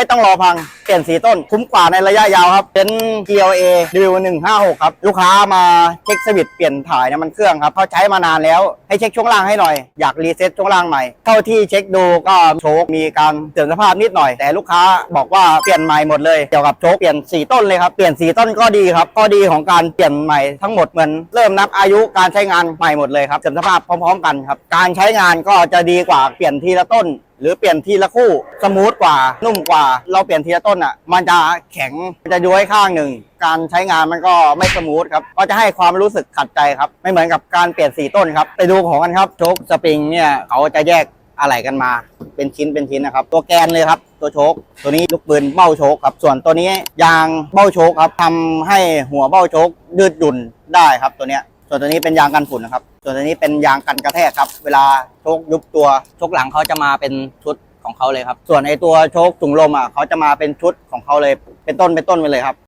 ไม่ต้องรอพัง เปลี่ยนสีต้นคุ้มกว่าในระยะยาวครับเป็น GLA W156 ครับ ลูกค้ามาเช็คสวิตช์เปลี่ยนถ่ายน้ำมันเครื่องครับเขาใช้มานานแล้วให้เช็คช่วงล่างให้หน่อย อยากรีเซ็ตช่วงล่างใหม่ เท่าที่เช็คดูก็โชคมีการเสื่อมสภาพนิดหน่อย แต่ลูกค้าบอกว่าเปลี่ยนใหม่หมดเลยเกี่ยวกับโชคเปลี่ยนสีต้นเลยครับเปลี่ยนสีต้นก็ดีครับข้อดีของการเปลี่ยนใหม่ทั้งหมดเหมือนเริ่มนับอายุการใช้งานใหม่หมดเลยครับเสื่อมสภาพพร้อม ๆ กันครับการใช้งานก็จะดีกว่าเปลี่ยนทีละต้น หรือเปลี่ยนทีละคู่สมูทกว่านุ่มกว่า เราเปลี่ยนทีละต้นอะ มันจะแข็งมันจะย้วยข้างหนึ่งการใช้งานมันก็ไม่สมูทครับก็จะให้ความรู้สึกขัดใจครับ ไม่เหมือนกับการเปลี่ยนสีต้นครับ ไปดูของกันครับโชคสปริงเนี่ยเขาจะแยกอะไรกันมา เป็นชิ้นเป็นชิ้นนะครับ ตัวแกนเลยครับ ตัวโชคตัวนี้ลูกปืนเบ้าโชคครับ ส่วนตัวนี้ยางเบ้าโชคครับทำให้หัวเบ้าโชคยืดหยุ่นได้ครับตัวเนี้ย ส่วนตัวนี้เป็นยางกันฝุ่นนะครับ ส่วนตัวนี้เป็นยางกันกระแทกครับ เวลาโชกยุบตัวโชคหลังเขาจะมาเป็นชุดของเขาเลยครับ ส่วนไอตัวโชกถุงลมอะเขาจะมาเป็นชุดของเขาเลย เป็นต้นเป็นต้นไปเลยครับ